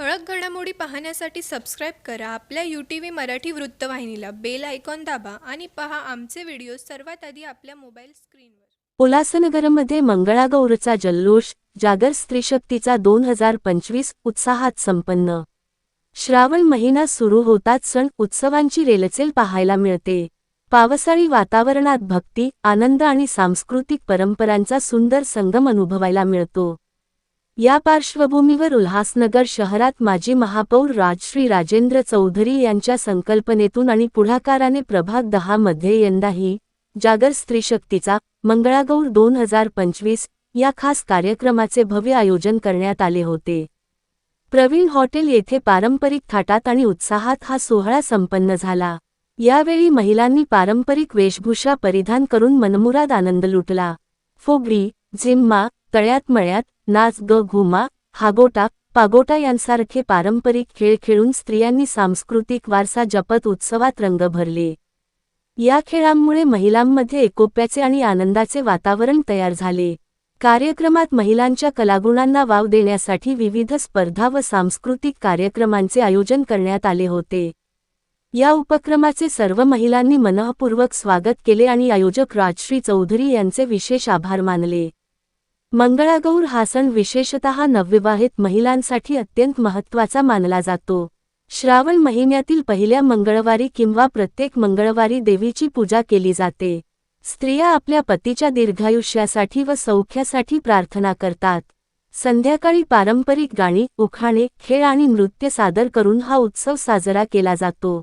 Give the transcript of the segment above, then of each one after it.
ठळक घडामोडी पाहण्यासाठी सबस्क्राईब करा. आपल्या यू टी व्ही मराठी वृत्तवाहिनीला बेल आयकॉन दाबा आणि पहा आमचे व्हिडिओ सर्वात आधी आपल्या मोबाईल स्क्रीनवर उल्हासनगरमध्ये मंगळागौरचा जल्लोष जागर स्त्रीशक्तीचा दोन हजार पंचवीस उत्साहात संपन्न. श्रावण महिना सुरू होताच सण उत्सवांची रेलचेल पाहायला मिळते. पावसाळी वातावरणात भक्ती आनंद आणि सांस्कृतिक परंपरांचा सुंदर संगम अनुभवायला मिळतो. या पार्श्वभूमीवर उल्हासनगर शहरात माजी महापौर राजश्री राजेंद्र चौधरी यांच्या संकल्पनेतून आणि पुढाकाराने प्रभाग दहा मध्ये यंदाही जागर स्त्रीशक्तीचा मंगळागौर दोन हजार पंचवीस या खास कार्यक्रमाचे भव्य आयोजन करण्यात आले होते. प्रवीण हॉटेल येथे पारंपरिक थाटात आणि उत्साहात हा सोहळा संपन्न झाला. यावेळी महिलांनी पारंपरिक वेशभूषा परिधान करून मनमुराद आनंद लुटला. फोगडी झिम्मा तळ्यात मळ्यात नाच ग घुमा हागोटा पागोटा यांसारखे पारंपरिक खेळ खेळून स्त्रियांनी सांस्कृतिक वारसा जपत उत्सवात रंग भरले. या खेळांमुळे महिलांमध्ये एकोप्याचे आणि आनंदाचे वातावरण तयार झाले. कार्यक्रमात महिलांच्या कलागुणांना वाव देण्यासाठी विविध स्पर्धा व सांस्कृतिक कार्यक्रमांचे आयोजन करण्यात आले होते. या उपक्रमाचे सर्व महिलांनी मनःपूर्वक स्वागत केले आणि आयोजक राजश्री चौधरी यांचे विशेष आभार मानले. मंगळागौर हा सण विशेषतः नवविवाहित महिलांसाठी अत्यंत महत्त्वाचा मानला जातो. श्रावण महिन्यातील पहिल्या मंगळवारी किंवा प्रत्येक मंगळवारी देवीची पूजा केली जाते. स्त्रिया आपल्या पतीच्या दीर्घायुष्यासाठी व सौख्यासाठी प्रार्थना करतात. संध्याकाळी पारंपरिक गाणी उखाणे खेळ आणि नृत्य सादर करून हा उत्सव साजरा केला जातो.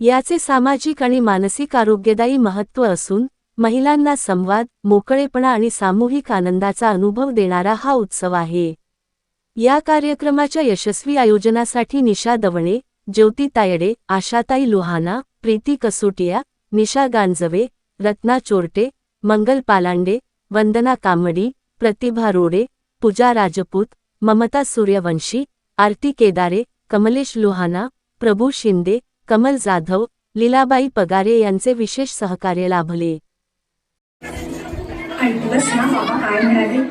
याचे सामाजिक आणि मानसिक आरोग्यदायी महत्त्व असून महिलांना संवाद मोकळेपणा आणि सामूहिक आनंदाचा अनुभव देणारा हा उत्सव आहे. या कार्यक्रमाच्या यशस्वी आयोजनासाठी निशा दवणे ज्योती तायडे आशाताई लोहाना प्रीती कसोटिया निशा गांजवे रत्ना चोरटे मंगल पालांडे वंदना कामडी प्रतिभा रोडे पूजा राजपूत ममता सूर्यवंशी आरती केदारे कमलेश लोहाना प्रभू शिंदे कमल जाधव लीलाबाई पगारे यांचे विशेष सहकार्य लाभले. ऐकलंस ना बाबा काय म्हणाले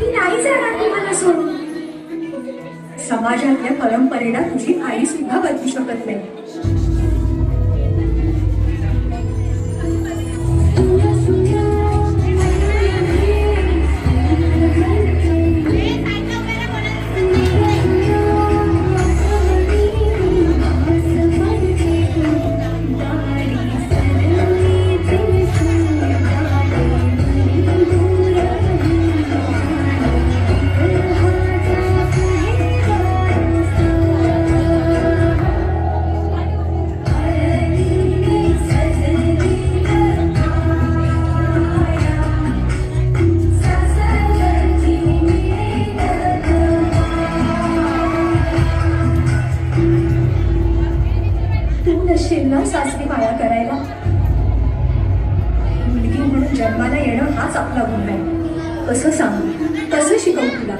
ती नाही जाणार तुम्हाला सोडून. समाजातल्या परंपरेला तुझी आई सुद्धा बदलू शकत नाही. सासरी माया करायला? मुलगी म्हणून जन्माला येणं हाच आपला गुण आहे. कसं सांगू? कसं शिकवू तुला?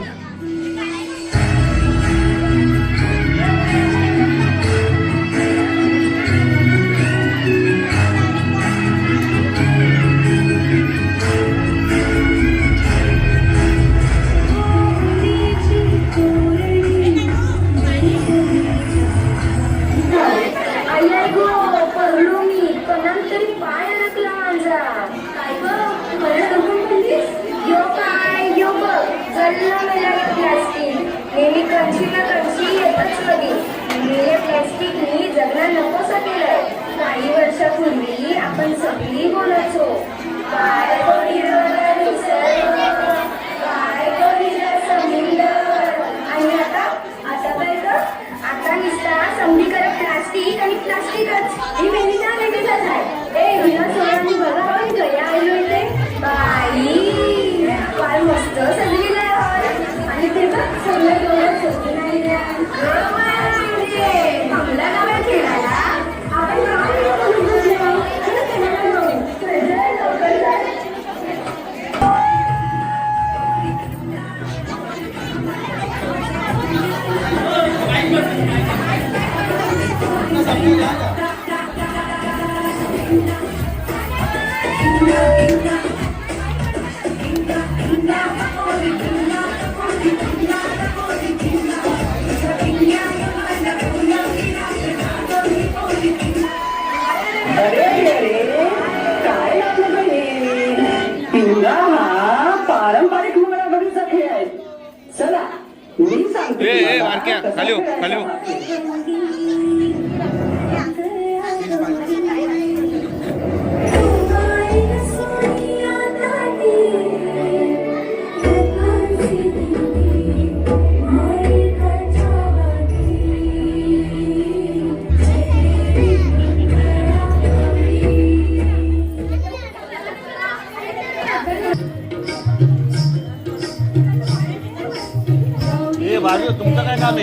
मस्त सजलेलं आहे. आणि ते बघ सगळं एवढं सजून ए ए वारक्या खाली हो, खाली हो।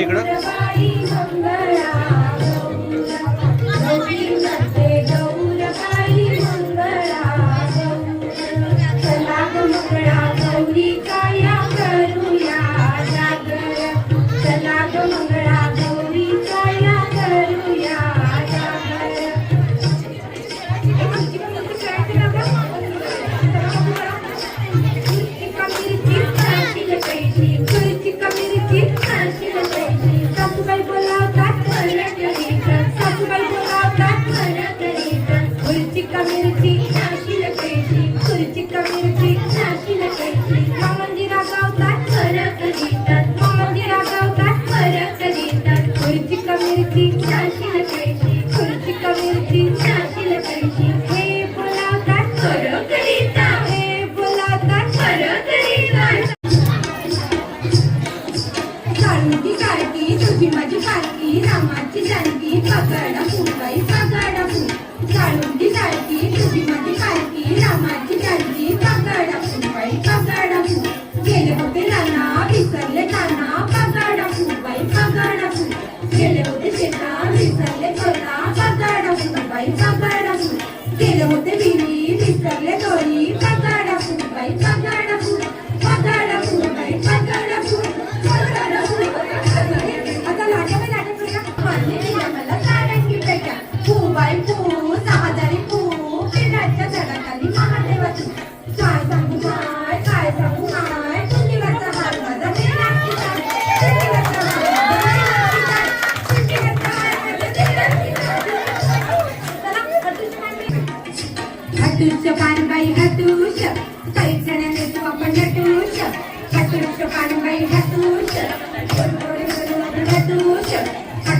इकडं. देखना कि न देखना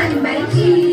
and Benji.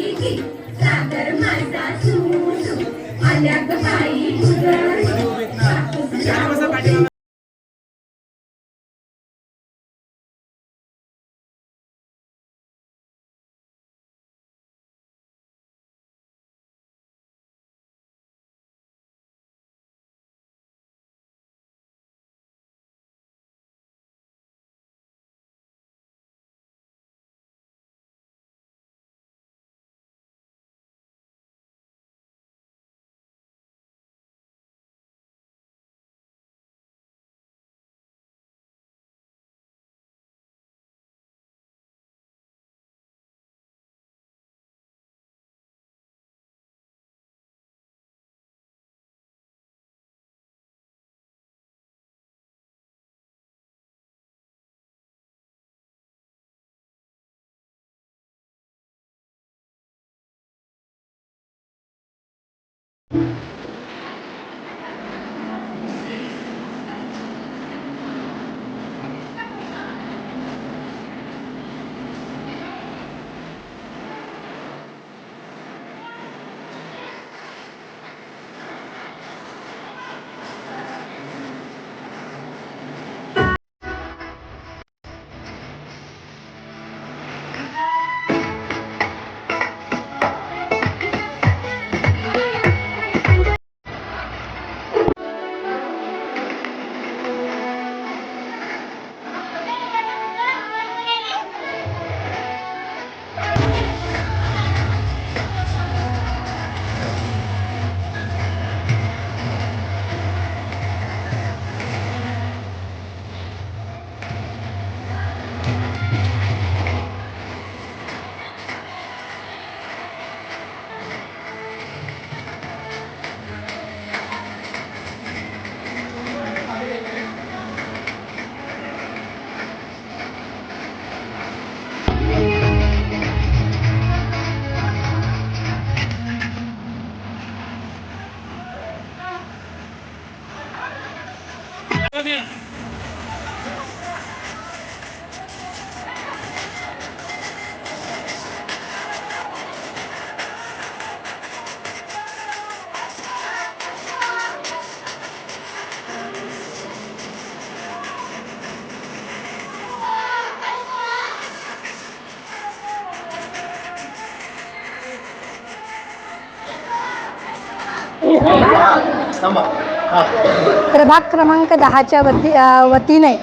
प्रभाग क्रमांक दहाच्या वती वतीने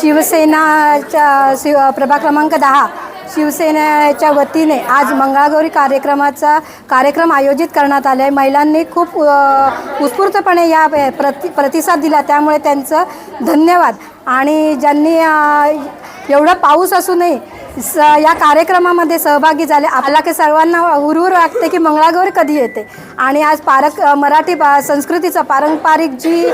शिवसेनाच्या शिव प्रभाग क्रमांक दहा शिवसेनेच्या वतीने आज मंगळागौरी कार्यक्रमाचा कार्यक्रम आयोजित करण्यात आला आहे महिलांनी खूप उत्स्फूर्तपणे या प्रति प्रतिसाद दिला. त्यामुळे त्यांचं धन्यवाद. आणि ज्यांनी एवढा पाऊस असूनही स या कार्यक्रमामध्ये सहभागी झाले. आपला की सर्वांना उरवर वाटते की मंगळागौर कधी येते? आणि आज पारक मराठी पा संस्कृतीचं पारंपरिक जी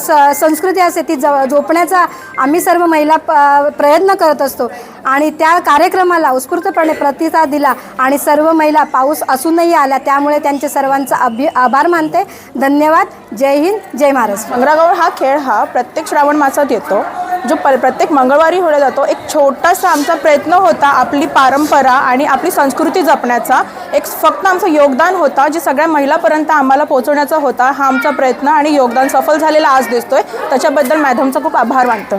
स संस्कृती असते ती ज जोपण्याचा आम्ही सर्व महिला प प्रयत्न करत असतो. आणि त्या कार्यक्रमाला उत्स्फूर्तपणे प्रतिसाद दिला आणि सर्व महिला पाऊस असूनही आल्या. त्यामुळे त्यांचे सर्वांचा अभि आभार मानते. धन्यवाद. जय हिंद. जय महाराष्ट्र. मंगळागौर हा खेळ हा प्रत्येक श्रावण मासात येतो. जो प प्रत्येक मंगळवारी होला जातो. एक छोटासा आमचा प्रयत्न होता आपली परंपरा आणि आपली संस्कृती जपण्याचा. एक फक्त आमचं योगदान होता जे सगळ्या महिलापर्यंत आम्हाला पोहोचवण्याचा होता हा आमचा प्रयत्न आणि योगदान सफल झालेला आज दिसतोय. त्याच्याबद्दल मॅडमचा खूप आभार मानतो.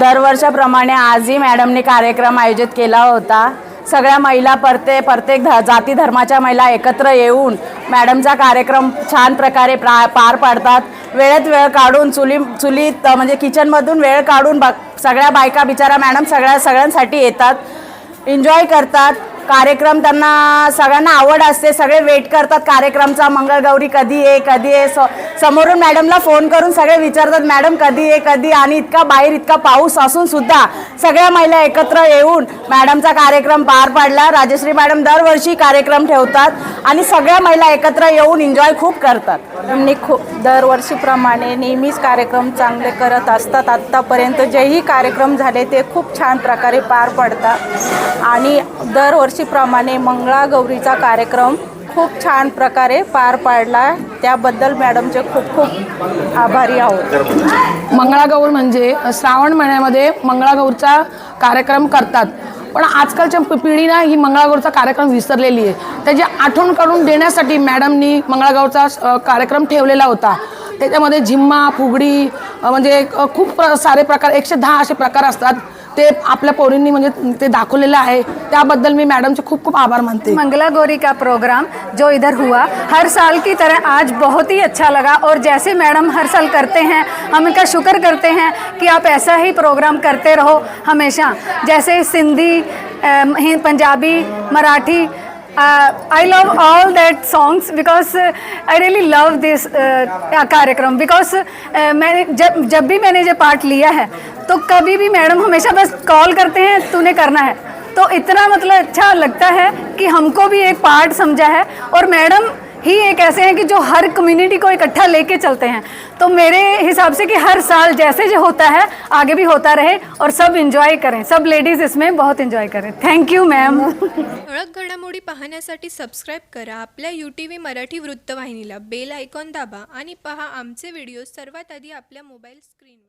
दरवर्षाप्रमाणे आजही मॅडमने कार्यक्रम आयोजित केला होता. सगळ्या महिला परते प्रत्येक ध जाती धर्माच्या महिला एकत्र येऊन मॅडमचा कार्यक्रम छान प्रकारे प्रा पार पाडतात. वेळेत वेळ काढून चुली चुलीत म्हणजे किचनमधून वेळ काढून बा सगळ्या बायका बिचारा मॅडम सगळ्या सगळ्यांसाठी येतात. एन्जॉय करतात. कार्यक्रम त्यांना सगळ्यांना आवड असते सगळे वेट करतात कार्यक्रमचा मंगळगौरी कधी आहे कधी आहे स समोरून मॅडमला फोन करून सगळे विचारतात मॅडम कधी आहे कधी आणि इतका बाहेर इतका पाऊस असून सुद्धा सगळ्या महिला एकत्र येऊन मॅडमचा कार्यक्रम पार पाडला. राजश्री मॅडम दरवर्षी कार्यक्रम ठेवतात आणि सगळ्या महिला एकत्र येऊन एन्जॉय खूप करतात. मॅडमनी खूप दरवर्षीप्रमाणे नेहमीच कार्यक्रम चांगले करत असतात. आत्तापर्यंत जेही कार्यक्रम झाले ते खूप छान प्रकारे पार पडतात. आणि दरवर्षी दरवर्षीप्रमाणे मंगळागौरीचा कार्यक्रम खूप छान प्रकारे पार पाडला. त्याबद्दल मॅडमचे खूप खूप आभारी आहोत. मंगळागौर म्हणजे श्रावण महिन्यामध्ये मंगळागौरचा कार्यक्रम करतात. पण आजकालच्या पि- पिढीनं ही मंगळागौरचा कार्यक्रम विसरलेली आहे. त्याची आठवण करून देण्यासाठी मॅडमनी मंगळागौरचा कार्यक्रम ठेवलेला होता. त्याच्यामध्ये झिम्मा फुगडी म्हणजे खूप प्र सारे प्रकार एकशे दहा असे प्रकार असतात. ते आपल्या पोरींनी म्हणजे ते दाखवलेलं आहे. त्याबद्दल मी से खूब खूब आभार मानते. मंगला गौरी का प्रोग्राम जो इधर हुआ हर साल की तरह आज बहुत ही अच्छा लगा और जैसे मैडम हर साल करते हैं हम इनका शुक्र करते हैं कि आप ऐसा ही प्रोग्राम करते रहो हमेशा। जैसे सिंधी अम, हिं- I love all that songs because uh, I really love this uh, कार्यक्रम बिकॉज़ मैंने जब जब भी मैंने ये पार्ट लिया है तो कभी भी मैडम हमेशा बस कॉल करते हैं तूने करना है। तो इतना मतलब अच्छा लगता है कि हमको भी एक पार्ट समझा है और मैडम ही एक ऐसे हैं कि जो हर कम्युनिटी को इकट्ठा लेके चलते हैं। तो मेरे हिसाब से कि हर साल जैसे जो होता है, आगे भी होता रहे और सब इंजॉय करें। सब लेडीज़ इसमें बहुत इंजॉय करें। थँक यू मॅम ठळक घडामोडी पाहण्यासाठी सबस्क्राईब करा आपल्या यू टी मराठी वृत्तवाहिनीला बेल आयकॉन दाबा आणि पहा आमचे व्हिडिओ सर्वात आधी आपल्या मोबाईल स्क्रीनवर